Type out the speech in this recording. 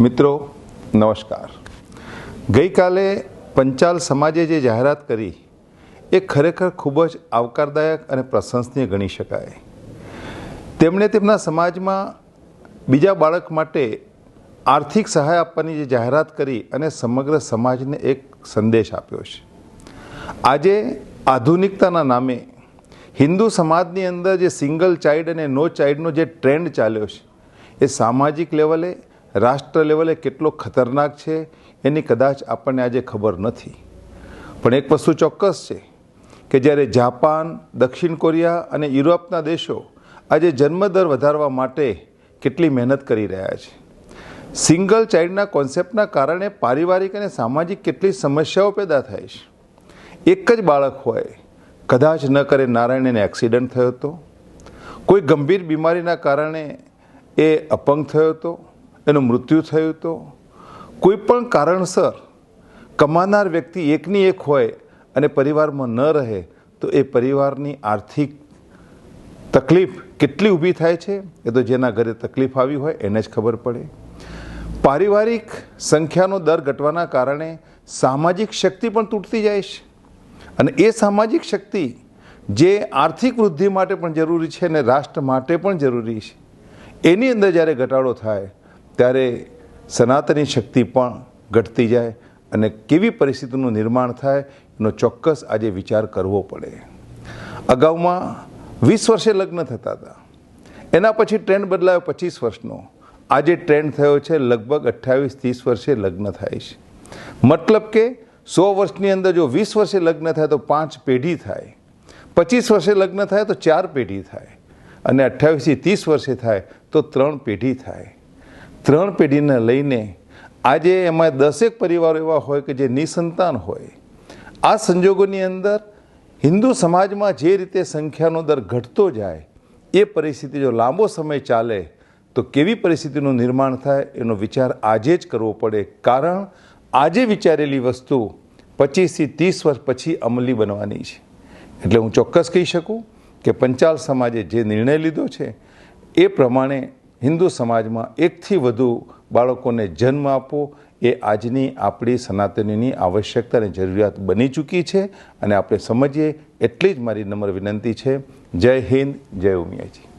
મિત્રો, નમસ્કાર. ગઈકાલે પંચાલ સમાજે જે જાહેરાત કરી, એ ખરેખર ખૂબ જ આવકારદાયક અને પ્રશંસનીય ગણી શકાય. તેમણે તેમના સમાજમાં બીજા બાળક માટે આર્થિક સહાય આપવાની જે જાહેરાત કરી અને સમગ્ર સમાજને એક સંદેશ આપ્યો છે. આજે આધુનિકતાના નામે હિન્દુ સમાજની અંદર જે સિંગલ ચાઇલ્ડ અને નો ચાઇલ્ડનો જે ટ્રેન્ડ ચાલ્યો છે, એ સામાજિક લેવલે રાષ્ટ્ર લેવલે કેટલો ખતરનાક છે એની કદાચ આપણને આજે ખબર નથી. પણ એક વસ્તુ ચોક્કસ છે કે જ્યારે જાપાન, દક્ષિણ કોરિયા અને યુરોપના દેશો આજે જન્મદર વધારવા માટે કેટલી મહેનત કરી રહ્યા છે. સિંગલ ચાઇલ્ડના કોન્સેપ્ટના કારણે પારિવારિક અને સામાજિક કેટલી સમસ્યાઓ પેદા થાય છે. એક જ બાળક હોય, કદાચ ન કરે નારાયણને એક્સિડન્ટ થયો હતો. કોઈ ગંભીર બીમારીના કારણે એ અપંગ થયો હતો. એનું મૃત્યુ થયું હતું કોઈ પણ કારણસર કમાનાર વ્યક્તિ એકની એક હોય અને પરિવારમાં ન રહે, તો એ પરિવારની આર્થિક તકલીફ કેટલી ઊભી થાય છે? એ તો જેના ઘરે તકલીફ આવી હોય એને જ ખબર પડે. પારિવારિક સંખ્યાનો દર ઘટવાના કારણે સામાજિક શક્તિ પણ તૂટતી જાય છે. અને એ સામાજિક શક્તિ જે આર્થિક વૃદ્ધિ માટે પણ જરૂરી છે અને રાષ્ટ્ર માટે પણ જરૂરી છે, એની અંદર જ્યારે ઘટાડો થાય ત્યારે સનાતની શક્તિ પણ ઘટતી જાય અને કેવી પરિસ્થિતિનું નિર્માણ થાય એનો ચોક્કસ આજે વિચાર કરવો પડે. અગાઉમાં વીસ વર્ષે લગ્ન થતા હતા. એના પછી ટ્રેન્ડ બદલાયો પચીસ વર્ષનો. આજે ટ્રેન્ડ થયો છે લગભગ અઠ્ઠાવીસ ત્રીસ વર્ષે લગ્ન થાય છે. મતલબ કે સો વર્ષની અંદર જો વીસ વર્ષે લગ્ન થાય તો પાંચ પેઢી થાય. પચીસ વર્ષે લગ્ન થાય તો ચાર પેઢી થાય. અને અઠ્ઠાવીસથી ત્રીસ વર્ષે થાય તો ત્રણ પેઢી થાય. ત્રણ પેઢીને લઈને આજે એમાં દસેક પરિવારો એવા હોય કે જે નિસંતાન હોય. આ સંજોગોની અંદર હિન્દુ સમાજમાં જે રીતે સંખ્યાનો દર ઘટતો જાય, એ પરિસ્થિતિ જો લાંબો સમય ચાલે, તો કેવી પરિસ્થિતિનું નિર્માણ થાય એનો વિચાર આજે જ કરવો પડે. કારણ આજે વિચારેલી વસ્તુ પચીસથી ત્રીસ વર્ષ પછી અમલી બનવાની છે. એટલે હું ચોક્કસ કહી શકું કે પંચાલ સમાજે જે નિર્ણય લીધો છે, એ પ્રમાણે હિન્દુ સમાજમાં એકથી વધુ બાળકોને જન્મ આપવો એ આજની આપણી સનાતનીની આવશ્યકતા અને જરૂરિયાત બની ચૂકી છે અને આપણે સમજીએ એટલી જ મારી નમ્ર વિનંતી છે. જય હિન્દ, જય ઉમિયાજી.